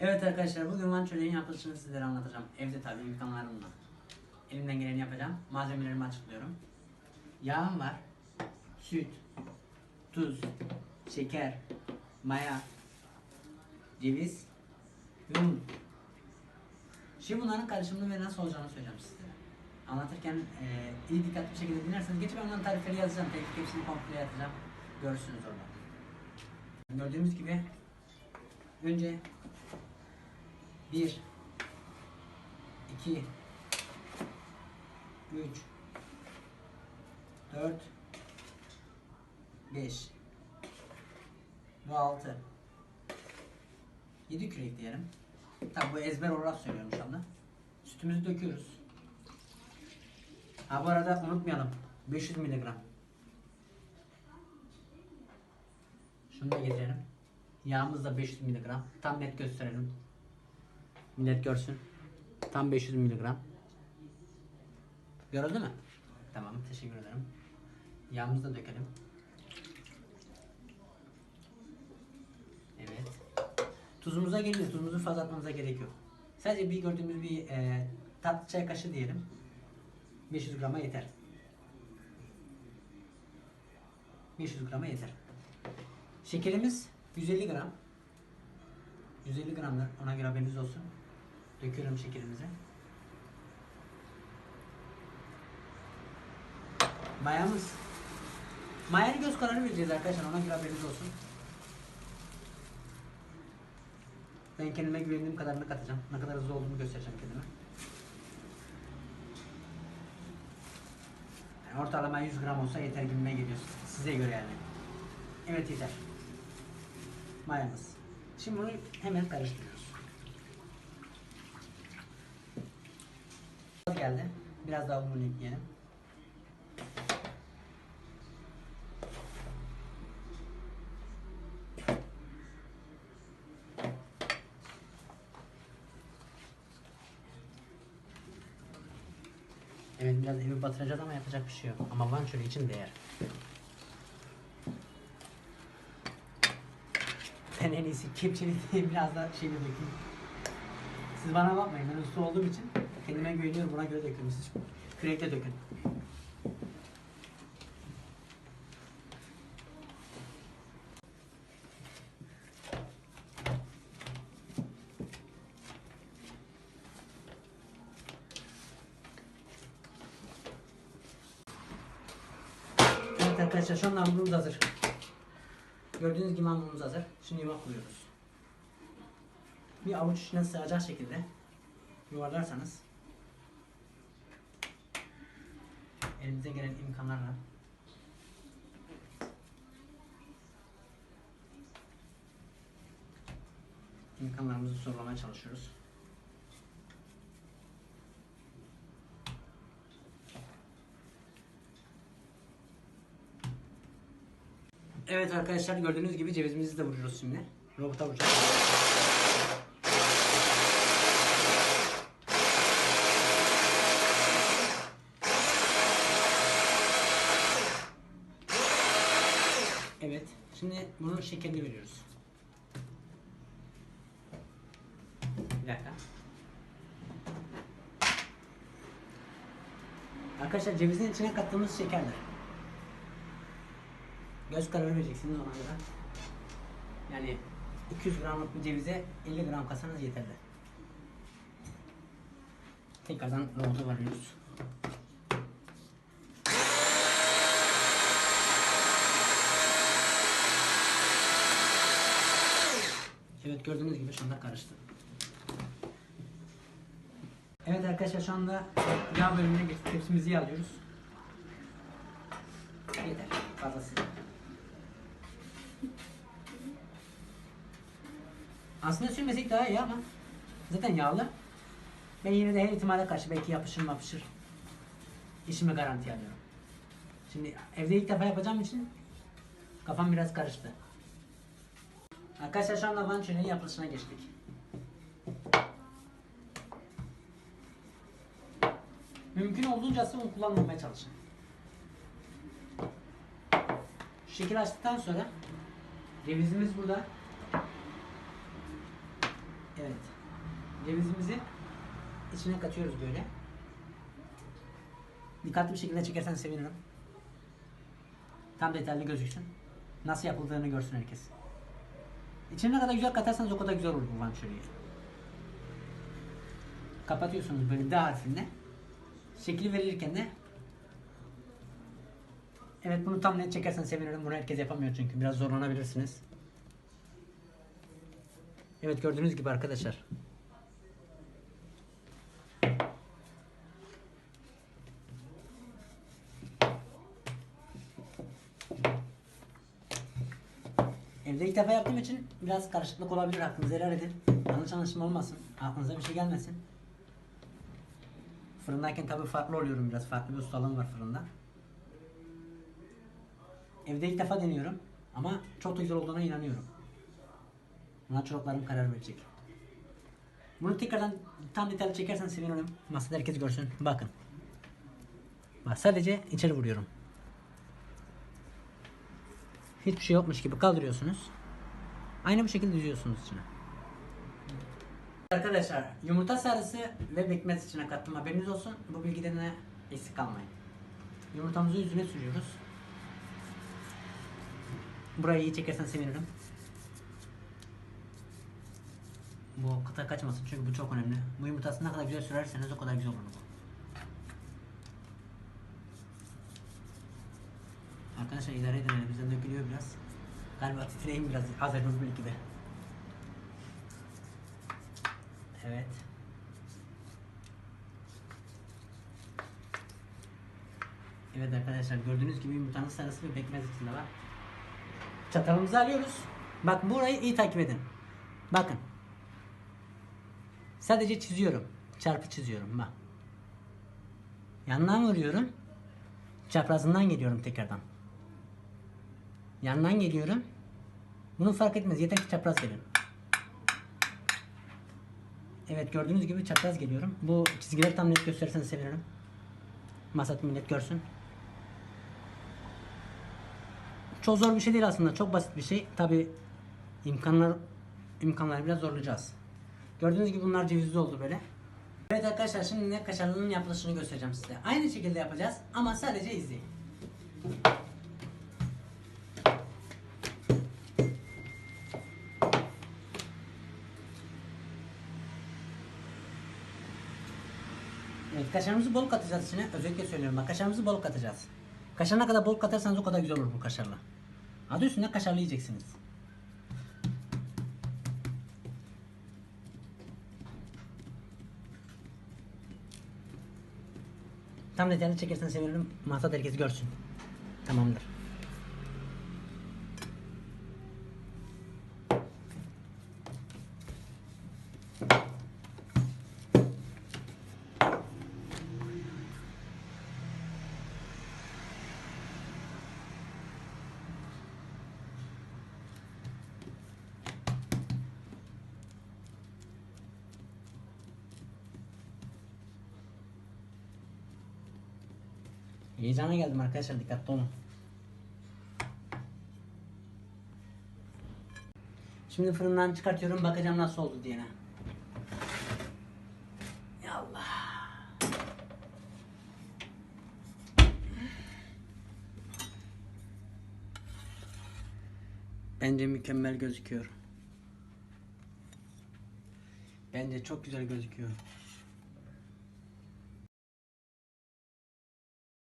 Evet arkadaşlar bugün Van çöreğin yapılışını sizlere anlatacağım. Evde tabii imkanlarımla. Elimden geleni yapacağım. Malzemelerimi açıklıyorum. Yağım var. Süt, tuz, şeker, maya, ceviz un. Şimdi bunların karışımını ve nasıl olacağını söyleyeceğim sizlere. Anlatırken eee, iyi dikkatli bir şekilde dinlerseniz geçip onların tarifleri yazacağım. Tek hepsini komple yazacağım. Görürsünüz orada. Gördüğümüz gibi önce 1 2 3 4 5 Bu 6 7 kürek diyelim. Tabi bu ezber olarak söylüyorum şu anda. Sütümüzü döküyoruz. Ha bu arada unutmayalım. 500 miligram. Şunu da getirelim. Yağımız da 500 miligram. Tam net gösterelim. Millet görsün. Tam 500 miligram. Görüldü mü? Tamam teşekkür ederim. Yağımızı da dökelim. Evet. Tuzumuza geliyor. Tuzumuzu fazla atmamıza gerek yok. Sadece bir gördüğümüz bir e, tatlı çay kaşığı diyelim. 500 grama yeter. 500 grama yeter. Şekerimiz 150 gram. 150 gramdır. Ona göre haberiniz olsun. Döküyorum şekerimizi. Mayamız. Mayayı göz kararı vereceğiz arkadaşlar. Ona göre haberiniz olsun. Ben kendime güvendiğim kadarını katacağım. Ne kadar hızlı olduğumu göstereceğim kendime. Yani ortalama 100 gram olsa yeter gibime geliyor. Size göre yani. Evet yeter. Mayamız. Şimdi bunu hemen karıştırıyoruz. Geldi. Biraz daha un ekleyelim. Evet biraz evi batıracağız ama yapacak bir şey yok. Ama Van çölü için değer. Ben en iyisi kepçeli diye biraz daha şeyle dökeyim. Siz bana bakmayın ben usta olduğum için kendime güveniyorum buna göre döküyorum siz kürekle dökün. Evet arkadaşlar şu anda hamurumuz hazır. Gördüğünüz gibi hamurumuz hazır. Şimdi yumak kuruyoruz. Bir avuç içine sığacak şekilde yuvarlarsanız elimize gelen imkanlarla imkanlarımızı zorlamaya çalışıyoruz. Evet arkadaşlar gördüğünüz gibi cevizimizi de vuruyoruz şimdi. Robota vuracağız. Evet. Şimdi bunun şekerini veriyoruz. Bir dakika. Arkadaşlar cevizin içine kattığımız şekerler. Göz kararı vereceksiniz ona göre. Yani 200 gramlık bir cevize 50 gram katsanız yeterli. Tekrardan robota varıyoruz. Evet gördüğünüz gibi şu anda karıştı. Evet arkadaşlar şu anda yağ bölümüne geçtik. Tepsimizi yağlıyoruz. Yeter. Fazlası. Aslında sürmesek daha iyi ama zaten yağlı. Ben yine de her ihtimale karşı belki yapışır mapışır. İşimi garanti alıyorum. Şimdi evde ilk defa yapacağım için kafam biraz karıştı. Arkadaşlar şu anda van çöreğin yapılışına geçtik. Mümkün olduğunca un kullanmamaya çalışın. Şekil açtıktan sonra cevizimiz burada. Evet. Cevizimizi içine katıyoruz böyle. Dikkatli bir şekilde çekersen sevinirim. Tam detaylı gözüksün. Nasıl yapıldığını görsün herkes. İçine ne kadar güzel katarsanız o kadar güzel olur bu vançörüyü. Kapatıyorsunuz böyle D harfinde. Şekli verirken de Evet bunu tam net çekersen sevinirim. Bunu herkes yapamıyor çünkü. Biraz zorlanabilirsiniz. Evet gördüğünüz gibi arkadaşlar. Evde ilk defa yaptığım için biraz karışıklık olabilir. Aklınızı helal edin. Yanlış anlaşılma olmasın. Aklınıza bir şey gelmesin. Fırındayken tabii farklı oluyorum biraz. Farklı bir ustalığım var fırında. Evde ilk defa deniyorum. Ama çok da güzel olduğuna inanıyorum. Buna çocuklarım karar verecek. Bunu tekrardan tam detaylı çekersen sevinirim. Masada herkes görsün. Bakın. Bak sadece içeri vuruyorum. Hiçbir şey yokmuş gibi kaldırıyorsunuz. Aynı bu şekilde düzüyorsunuz içine. Arkadaşlar yumurta sarısı ve bekmez içine kattım haberiniz olsun. Bu bilgiden de eksik kalmayın. Yumurtamızı yüzüne sürüyoruz. Burayı iyi çekersen sevinirim. Bu kıta kaçmasın çünkü bu çok önemli. Bu yumurtası ne kadar güzel sürerseniz o kadar güzel olur bu. Arkadaşlar idare edin elimizden dökülüyor biraz. Galiba titreyim biraz az önce belki de. Evet. Evet arkadaşlar gördüğünüz gibi yumurtanın sarısı ve pekmez içinde var. Çatalımızı alıyoruz. Bak burayı iyi takip edin. Bakın. Sadece çiziyorum. Çarpı çiziyorum bak. Yandan vuruyorum. Çaprazından geliyorum tekrardan. Yandan geliyorum. Bunu fark etmez. Yeter ki çapraz gelin. Evet gördüğünüz gibi çapraz geliyorum. Bu çizgileri tam net gösterirseniz sevinirim. Masat millet görsün. Çok zor bir şey değil aslında. Çok basit bir şey. Tabi imkanlar imkanları biraz zorlayacağız. Gördüğünüz gibi bunlar cevizli oldu böyle. Evet arkadaşlar şimdi kaşarlının yapılışını göstereceğim size. Aynı şekilde yapacağız ama sadece izleyin. Evet kaşarımızı bol katacağız içine. Özellikle söylüyorum bak kaşarımızı bol katacağız. Kaşar kadar bol katarsanız o kadar güzel olur bu kaşarla. Adı üstünde kaşarlı yiyeceksiniz. Tam detaylı çekersen sevinirim. Masada herkes görsün. Tamamdır. Heyecana geldim arkadaşlar dikkatli olun. Şimdi fırından çıkartıyorum bakacağım nasıl oldu diye. Ya Allah. Bence mükemmel gözüküyor. Bence çok güzel gözüküyor.